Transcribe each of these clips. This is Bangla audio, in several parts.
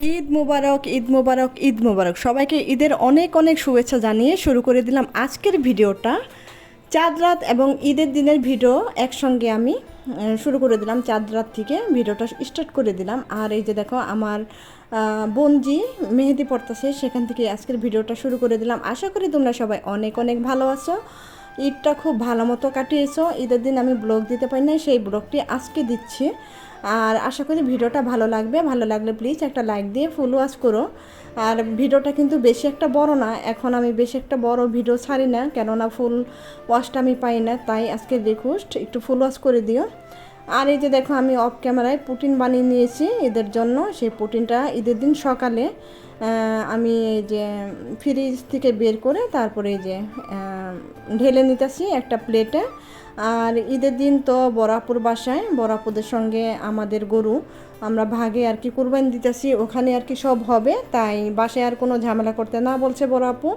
ঈদ মুবারক ঈদ মুবারক ঈদ মুবারক। সবাইকে ঈদের অনেক অনেক শুভেচ্ছা জানিয়ে শুরু করে দিলাম আজকের ভিডিওটা। চাঁদ রাত এবং ঈদের দিনের ভিডিও একসঙ্গে আমি শুরু করে দিলাম চাঁদ রাত থেকে ভিডিওটা স্টার্ট করে দিলাম। আর এই যে দেখো আমার বোনজি মেহেদি পড়তেছে সেখান থেকে আজকের ভিডিওটা শুরু করে দিলাম। আশা করি তোমরা সবাই অনেক অনেক ভালো আছো। ঈদটা খুব ভালো মতো কাটিয়েছো। ঈদের দিন আমি ব্লগ দিতে পারি না সেই ব্লগটি আজকে দিচ্ছি। আর আশা করি ভিডিওটা ভালো লাগবে। ভালো লাগলে প্লিজ একটা লাইক দিয়ে ফুল ওয়াচ করো। আর ভিডিওটা কিন্তু বেশি একটা বড় না, এখন আমি বেশি একটা বড় ভিডিও ছাড়ি না, কেননা ফুল ওয়াশটা আমি পাই না, তাই আজকে রিকোয়েস্ট একটু ফুল ওয়াচ করে দিও। আর এই যে দেখো আমি অফ ক্যামেরায় পুটিন বানিয়ে নিয়েছি ঈদের জন্য, সেই পুটিনটা ঈদের দিন সকালে আমি এই যে ফ্রিজ থেকে বের করে তারপরে এই যে ঢেলে নিতেছি একটা প্লেটে আর ঈদের দিন তো বরাপুর বাসায় বরাপুদের সঙ্গে আমাদের গরু। আমরা ভাগে আর কি কুরবানি দিতেছি, ওখানে আর কি সব হবে, তাই বাসায় আর কোনো ঝামেলা করতে না বলছে বড় আপু।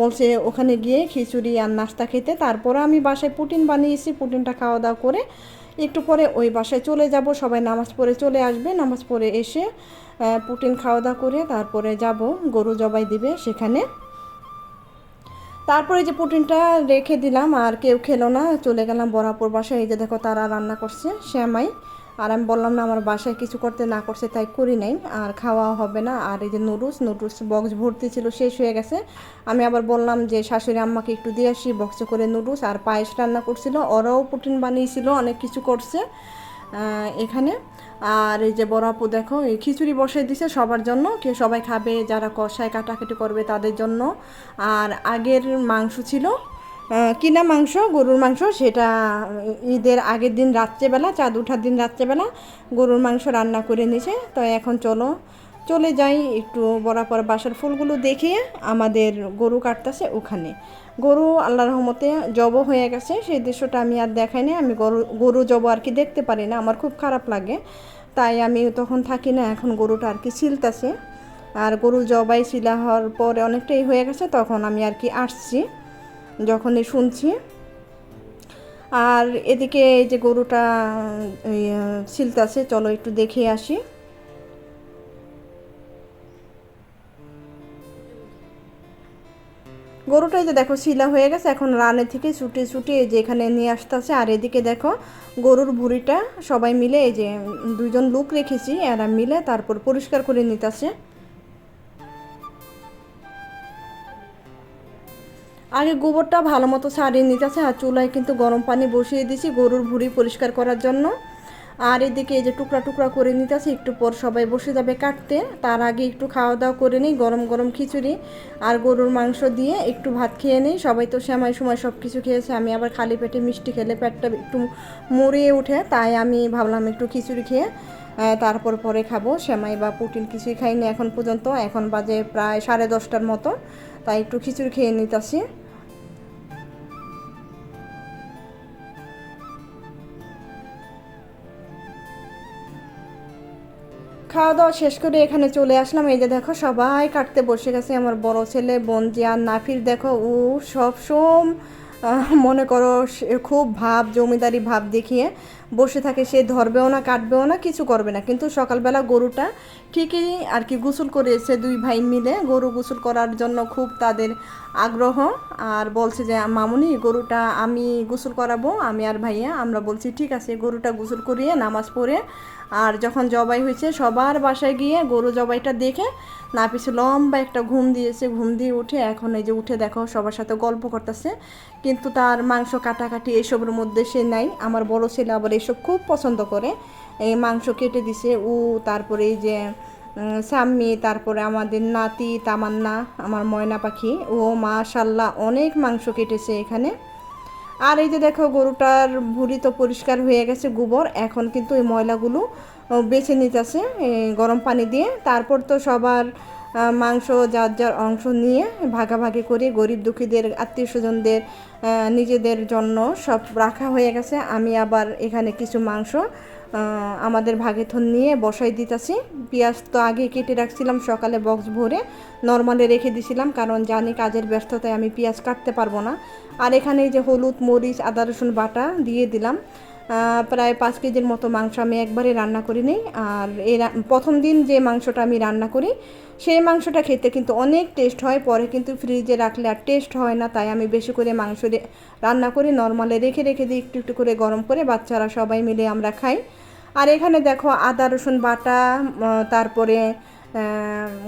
বলছে ওখানে গিয়ে খিচুড়ি আর নাস্তা খেতে, তারপরে আমি বাসায় পুটিন বানিয়েছি, পুটিনটা খাওয়া দাওয়া করে একটু পরে ওই বাসায় চলে যাব, সবাই নামাজ পড়ে চলে আসবে, নামাজ পড়ে এসে পুটিন খাওয়া দাওয়া করে তারপরে যাব, গরু জবাই দিবে সেখানে। তারপরে যে পুটিনটা রেখে দিলাম, আর কেউ খেলো না, চলে গেলাম বরাপুর বাসায়। এই যে দেখো তারা রান্না করছে, শ্যামাই। আর আমি বললাম না, আমার বাসায় কিছু করতে না করছে, তাই করি নাই, আর খাওয়া হবে না। আর এই যে নুডলস নুডলস বক্স ভর্তি ছিল, শেষ হয়ে গেছে। আমি আবার বললাম যে শাশুড়ি আম্মাকে একটু দিয়ে আসি, বক্সে করে নুডলস। আর পায়েস রান্না করছিল, ওরাও পুটিন বানিয়েছিল, অনেক কিছু করছে। এখানে। আর এই যে বড় আপু দেখো, এই খিচুড়ি বসে দিছে সবার জন্য। কেউ সবাই খাবে, যারা কষায় কাটাকাটি করবে তাদের জন্য। আর আগের মাংস ছিল কিনা মাংস? গরুর মাংস। সেটা ঈদের আগের দিন রাত্রেবেলা, চাঁদ উঠার দিন রাত্রেবেলা গরুর মাংস রান্না করে নিছে। তো এখন চলো চলে যাই একটু বরাবর বাসার ফুলগুলো দেখে আমাদের গরু কাটতেছে ওখানে। গরু আল্লাহ রহমতে জব হয়ে গেছে, সেই দৃশ্যটা আমি আর দেখাই না আমি গরু গরু জব আর কি দেখতে পারি না, আমার খুব খারাপ লাগে। তাই আমি তখন থাকি না, এখন গরুটা আর কি ছিলতেছে। আর গরু জবাই শিলা হওয়ার পরে অনেকটাই হয়ে গেছে, তখন আমি আর কি আসছি, যখনই শুনছি। আর এদিকে এই যে গরুটা ছিলতেছে, চলো একটু দেখে আসি। গরুটাই যে দেখো শিলা হয়ে গেছে, এখন রানে থেকে ছুটে ছুটে এই যে এখানে নিয়ে আসতেছে। আর এদিকে দেখো গরুর ভুঁড়িটা সবাই মিলে এই যে দুইজন লোক রেখেছি, এরা মিলে তারপর পরিষ্কার করে নিতেছে। আগে গোবরটা ভালো মতো ছাড়িয়ে নিতেছে, আর চুলায় কিন্তু গরম পানি বসিয়ে দিয়েছি গরুর ভুঁড়ি পরিষ্কার করার জন্য। আর এদিকে এই যে টুকরা টুকরা করে নিতেছি, একটু পর সবাই বসে যাবে কাটতে। তার আগে একটু খাওয়া দাওয়া করে নিই, গরম গরম খিচুড়ি আর গরুর মাংস দিয়ে একটু ভাত খেয়ে নিই। সবাই তো সময় সময় সব কিছু খেয়েছে, আমি আবার খালি পেটে মিষ্টি খেলে পেটটা একটু মরিয়ে ওঠে, তাই আমি ভাবলাম একটু খিচুড়ি খেয়ে তারপর পরে খাব। সেমাই বা পুটিন কিছুই খাইনি এখন পর্যন্ত, এখন বাজে প্রায় সাড়ে দশটার মতো, তাই একটু খিচুড়ি খেয়ে নিতেছি। খাওয়া দাওয়া শেষ করে এখানে চলে আসলাম। এই যে দেখো, সবাই কাটতে বসে গেছে। আমার বড় ছেলে, বোন আর নাফির, দেখো ও সব সোম মনে করো খুব ভাব, জমিদারি ভাব দেখিয়ে বসে থাকে, সে ধরবেও না, কাটবেও না, কিছু করবে না। কিন্তু সকালবেলা গরুটা ঠিকই আর কি গোসল করেছে দুই ভাই মিলে। গরু গোসল করার জন্য খুব তাদের আগ্রহ। আর বলছে যে, মামুনি, গরুটা আমি গোসল করাবো, আমি আর ভাইয়া, আমরা বলছি, ঠিক আছে, গরুটা গোসল করিয়ে নামাজ পড়ে। আর যখন জবাই হয়েছে, সবার বাসায় গিয়ে গরু জবাইটা দেখে না পিছু লম্বা একটা ঘুম দিয়েছে। ঘুম দিয়ে উঠে এখন এই যে উঠে দেখো, সবার সাথে গল্প করতেছে। কিন্তু তার মাংস কাটাকাটি এসবের মধ্যে সে নাই। আমার বড় ছেলে আবার এসব খুব পছন্দ করে। এই মাংস কেটে দিছে, উ তারপরে এই যে সাম্মি তারপরে আমাদের নাতি, তামান্না, আমার ময়না পাখি, ও মাশাল্লাহ অনেক মাংস কেটেছে এখানে। আর এই যে দেখো, গরুটার ভুঁড়ি তো পরিষ্কার হয়ে গেছে গোবর, এখন কিন্তু এই ময়লাগুলো বেছে নিতেছে গরম পানি দিয়ে। তারপর তো সবার মাংস যার যার অংশ নিয়ে ভাগাভাগি করে গরিব দুঃখীদের, আত্মীয় স্বজনদের নিজেদের জন্য সব রাখা হয়ে গেছে। আমি আবার এখানে কিছু মাংস আমাদের ভাগে থন নিয়ে বসাই দিতেছি। পেঁয়াজ তো আগে কেটে রাখছিলাম, সকালে বক্স ভরে নর্মালে রেখে দিছিলাম, কারণ জানি কাজের ব্যস্ততায় আমি পেঁয়াজ কাটতে পারব না। আর এখানে যে হলুদ, মরিচ, আদা, রসুন বাটা দিয়ে দিলাম। প্রায় পাঁচ কেজির মতো মাংস আমি একবারে রান্না করি নিই আর এই প্রথম দিন যে মাংসটা আমি রান্না করি, সেই মাংসটা খেতে কিন্তু অনেক টেস্ট হয়, পরে কিন্তু ফ্রিজে রাখলে আর টেস্ট হয় না, তাই আমি বেশি করে মাংস রান্না করি। নর্মালে রেখে রেখে দিই একটু একটু করে গরম করে বাচ্চারা সবাই মিলে আমরা খাই। আর এখানে দেখো আদা, রসুন বাটা তারপরে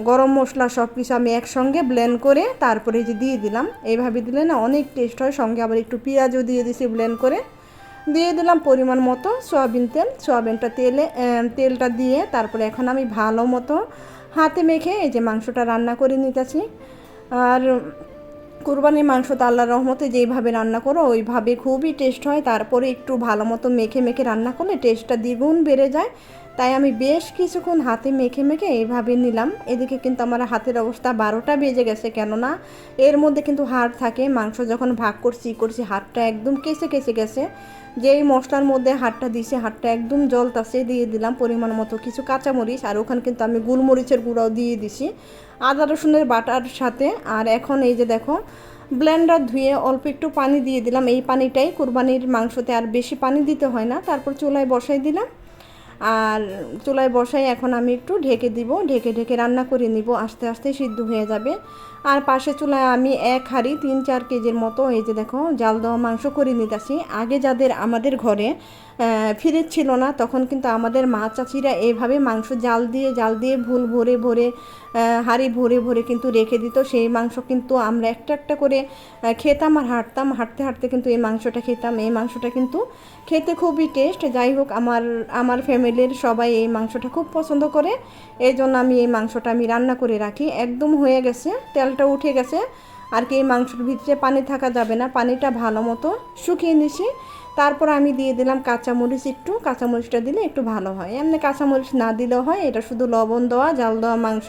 গরম মশলা সব কিছু আমি একসঙ্গে ব্লেন্ড করে তারপরে যে দিয়ে দিলাম। এইভাবে দিলে না অনেক টেস্ট হয়, সঙ্গে আবার একটু পেঁয়াজও দিয়ে দিছি ব্লেন্ড করে। দিয়ে দিলাম পরিমাণ মতো সয়াবিন তেল। সয়াবিনটা তেলে তেলটা দিয়ে তারপরে এখন আমি ভালো মতো হাতে মেখে এই যে মাংসটা রান্না করে নিতেছি। আর কোরবানির মাংস তো আল্লাহ রহমতে যেইভাবে রান্না করো, ওইভাবে খুবই টেস্ট হয়। তারপরে একটু ভালো মতো মেখে মেখে রান্না করলে টেস্টটা দ্বিগুণ বেড়ে যায়। তাই আমি বেশ কিছুক্ষণ হাতে মেখে মেখে এইভাবে নিলাম। এদিকে কিন্তু আমার হাতের অবস্থা বারোটা বেজে গেছে, কেননা এর মধ্যে কিন্তু হাড় থাকে। মাংস যখন ভাগ করছি করছি, হাড়টা একদম কেসে কেসে গেছে। যেই মশলার মধ্যে হাড়টা দিছে, হাড়টা একদম জল জলতাছে দিয়ে দিলাম পরিমাণ মতো কিছু কাঁচামরিচ, আর ওখানে কিন্তু আমি গোলমরিচের গুঁড়াও দিয়ে দিছি। আদা, রসুনের বাটার সাথে, আর এখন এই যে দেখো, ব্লেন্ডার ধুয়ে অল্প একটু পানি দিয়ে দিলাম। এই পানিটাই কুরবানির মাংসতে আর বেশি পানি দিতে হয় না। তারপর চুলায় বসাই দিলাম। আর চুলায় বসাই এখন আমি একটু ঢেকে দিব, ঢেকে ঢেকে রান্না করে নিব, আস্তে আস্তে সিদ্ধ হয়ে যাবে। আর পাশে চুলায় আমি এক হাঁড়ি তিন চার কেজির মতো এই যে দেখো জাল দেওয়া মাংস করে নিতেছি। আগে যাদের আমাদের ঘরে ফিরে ছিল না। তখন কিন্তু আমাদের মা চাচিরা এইভাবে মাংস জাল দিয়ে জাল দিয়ে ভুল ভরে ভরে হাঁড়ি ভরে ভরে কিন্তু রেখে দিত। সেই মাংস কিন্তু আমরা একটা একটা করে খেতাম আর হাঁটতাম। হাঁটতে হাঁটতে কিন্তু এই মাংসটা খেতাম। এই মাংসটা কিন্তু খেতে খুবই টেস্ট যাই হোক, আমার আমার ফ্যামিলির সবাই এই মাংসটা খুব পছন্দ করে। এই জন্য আমি এই মাংসটা আমি রান্না করে রাখি। একদম হয়ে গেছে। তেলটা উঠে গেছে। আর কি এই মাংসের ভিতরে পানি থাকা যাবে না। পানিটা ভালো মতো শুকিয়ে নিছি। তারপর আমি দিয়ে দিলাম কাঁচামরিচ একটু। কাঁচামরিচটা দিলে একটু ভালো হয়। এমনি কাঁচামরিচ না দিলেও হয়, এটা শুধু লবণ দেওয়া, জাল দেওয়া মাংস।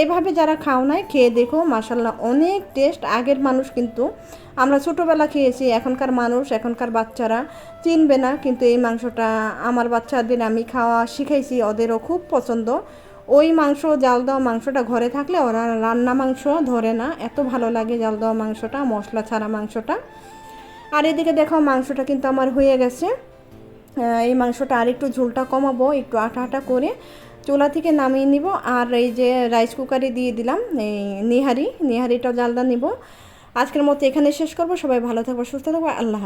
এইভাবে যারা খাও নাই, খেয়ে দেখো মাসাল্লাহ অনেক টেস্ট আগের মানুষ কিন্তু, আমরা ছোটোবেলা খেয়েছি, এখনকার মানুষ, এখনকার বাচ্চারা চিনবে না, কিন্তু এই মাংসটা আমার বাচ্চাদের আমি খাওয়া শিখাইছি, ওদেরও খুব পছন্দ। ওই মাংস, জাল দেওয়া মাংসটা ঘরে থাকলে ওরা রান্না মাংস ধরে না। এত ভালো লাগে জাল দেওয়া মাংসটা, মশলা ছাড়া মাংসটা। আর এদিকে দেখো মাংসটা কিন্তু আমার হয়ে গেছে। এই মাংসটা আর একটু ঝোলটা কমাবো, একটু আটা আটা করে চোলা থেকে নামিয়ে নিব। আর এই যে রাইস কুকারে দিয়ে দিলাম, এই নিহারি, নিহারিটাও জালদা নিব। আজকের মতো এখানে শেষ করব। সবাই ভালো থাকব, সুস্থ থাকব। আল্লাহ।